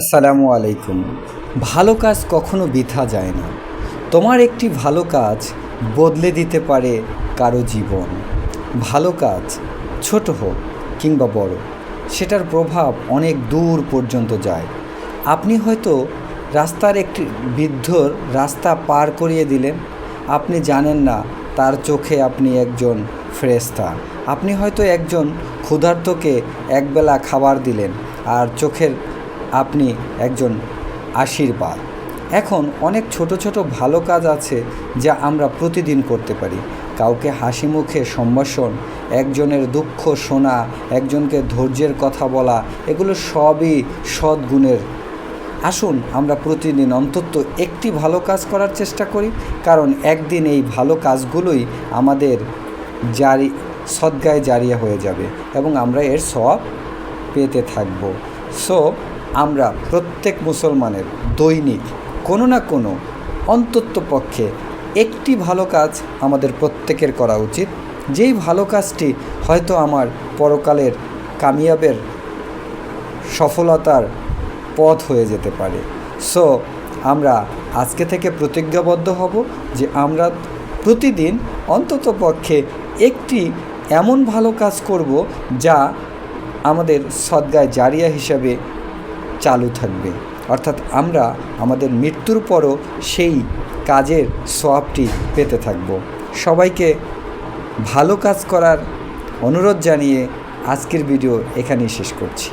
আসসালামু আলাইকুম। ভালো কাজ কখনো বৃথা যায় না। তোমার একটি ভালো কাজ বদলে দিতে পারে কারও জীবন। ভালো কাজ ছোট হোক কিংবা বড়, সেটার প্রভাব অনেক দূর পর্যন্ত যায়। আপনি হয়তো রাস্তার একটি বৃদ্ধর রাস্তা পার করিয়ে দিলেন। আপনি জানেন না তার চোখে আপনি একজন ফ্রেস্তা আপনি হয়তো একজন ক্ষুধার্তকে একবেলা খাবার দিলেন আর চোখের আপনি একজন আশীর্বাদ। এখন অনেক ছোট ছোট ভালো কাজ আছে যা আমরা প্রতিদিন করতে পারি। কাউকে হাসি মুখে সম্ভাষণ, একজনের দুঃখ শোনা, একজনকে ধৈর্যের কথা বলা, এগুলো সবই সদ্গুণের। আসুন আমরা প্রতিদিন অন্তত একটি ভালো কাজ করার চেষ্টা করি, কারণ একদিন এই ভালো কাজগুলোই আমাদের জারি, সদ্গায় জারিয়া হয়ে যাবে এবং আমরা এর সব পেতে থাকব। সো আমরা প্রত্যেক মুসলমানের দৈনিক কোনো না কোনো অন্তত পক্ষে একটি ভালো কাজ আমাদের প্রত্যেকের করা উচিত। যেই ভালো কাজটি হয়তো আমার পরকালের কামিয়াবের সফলতার পথ হয়ে যেতে পারে। সো আমরা আজকে থেকে প্রতিজ্ঞাবদ্ধ হব যে আমরা প্রতিদিন অন্তত পক্ষে একটি এমন ভালো কাজ করব যা আমাদের সদ্গায় জারিয়া হিসাবে চালু থাকবে। অর্থাৎ আমরা আমাদের মৃত্যুর পরও সেই কাজের সোয়াবটি পেতে থাকব। সবাইকে ভালো কাজ করার অনুরোধ জানিয়ে আজকের ভিডিও এখানেই শেষ করছি।